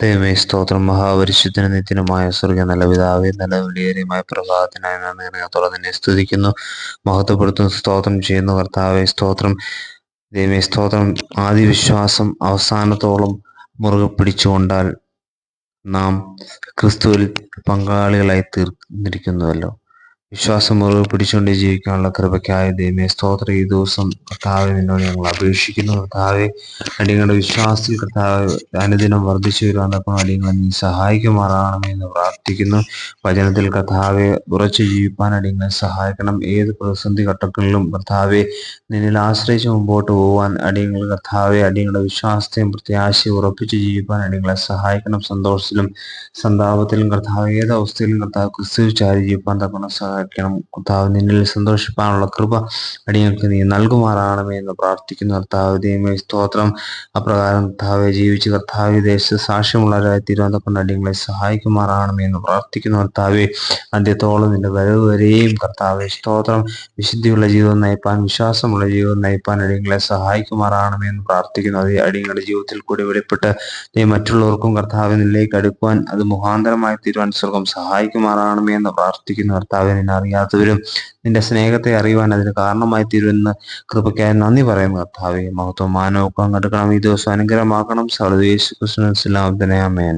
ദൈവമേ സ്തോത്രം. മഹാപരിശുദ്ധന നിത്യനുമായ സ്വർഗ നല്ല പിതാവേ നല്ല വിലയേറിയമായ പ്രഭാതത്തിനായി നന്ദിത്തോടെ നിന്നെ സ്തുതിക്കുന്നു മഹത്വപ്പെടുത്തുന്നു സ്തോത്രം ചെയ്യുന്നു കർത്താവെ സ്തോത്രം. ദൈവമേ സ്തോത്രം. ആദ്യ വിശ്വാസം അവസാനത്തോളം മുറുകെ പിടിച്ചുകൊണ്ടാൽ നാം ക്രിസ്തുവിൽ പങ്കാളികളായി തീർന്നിരിക്കുന്നുവല്ലോ. വിശ്വാസം മുറിവ് പിടിച്ചുകൊണ്ട് ജീവിക്കാനുള്ള കൃപയ്ക്കായ ദൈവമേ സ്തോത്ര. ഈ ദിവസം കർത്താവെ നിന്നോട് ഞങ്ങൾ അപേക്ഷിക്കുന്നു. കർത്താവെ അടിയങ്ങളുടെ വിശ്വാസത്തിൽ കർത്താവ് അനുദിനം വർദ്ധിച്ചു വരുവാൻ തക്കണം അടിയങ്ങളെ നീ സഹായിക്കുമാറാണമേ എന്ന് പ്രാർത്ഥിക്കുന്നു. വചനത്തിൽ കർത്താവെ ഉറച്ചു ജീവിപ്പാൻ അടിയങ്ങളെ സഹായിക്കണം. ഏത് പ്രതിസന്ധി ഘട്ടങ്ങളിലും കർത്താവെ നിന്നിൽ ആശ്രയിച്ച് മുമ്പോട്ട് പോകാൻ അടിയങ്ങൾ കർത്താവെ അടിയങ്ങളുടെ വിശ്വാസത്തെയും പ്രത്യാശയും ഉറപ്പിച്ച് ജീവിപ്പാൻ അടിയങ്ങളെ സഹായിക്കണം. സന്തോഷത്തിലും സന്താപത്തിലും കർത്താവ് ഏത് അവസ്ഥയിലും കർത്താവ് ക്രിസ്തു ചാരി ജീവിപ്പാൻ തക്കണം സഹായിക്കണം കർത്താവ് നിന്നിൽ സന്തോഷിപ്പാനുള്ള കൃപ അടിയങ്ങൾക്ക് നീ നൽകുമാറാണമേ എന്ന് പ്രാർത്ഥിക്കുന്നു. കർത്താവ് ദൈവമേ സ്തോത്രം. അപ്രകാരം കർത്താവെ ജീവിച്ച് കർത്താവ് ദേശ സാക്ഷ്യമുള്ളവരായി കൊണ്ട് അടിയങ്ങളെ സഹായിക്കുമാറാണമേ എന്ന് പ്രാർത്ഥിക്കുന്നു. കർത്താവെ അന്ത്യത്തോളം നിന്റെ വരവ് വരെയും കർത്താവെ സ്തോത്രം. വിശുദ്ധിയുള്ള ജീവിതം നയിപ്പാൻ വിശ്വാസമുള്ള ജീവിതം നയിപ്പാൻ അടിയങ്ങളെ സഹായിക്കുമാറാണമേ എന്ന് പ്രാർത്ഥിക്കുന്നു. അത് അടിയങ്ങളുടെ ജീവിതത്തിൽ കൂടി വെളിപ്പെട്ട് നീ മറ്റുള്ളവർക്കും കർത്താവിനിലേക്ക് അടുക്കുവാൻ അത് മുഖാന്തരമായി തീരുവാൻ സ്വർഗം എന്ന് പ്രാർത്ഥിക്കുന്നു. കർത്താവെ നിന്നെ അറിയാത്തവരും നിന്റെ സ്നേഹത്തെ അറിയുവാൻ അതിന് കാരണമായി തീരുമെന്ന് കൃപയ്ക്കായി നന്ദി പറയുന്നു കർത്താവെ. മഹത്വം മാനവും കണ്ടെടുക്കണം ഈ ദിവസം അനുഗ്രഹമാക്കണം യേശു കൃഷ്ണൻ അമേൻ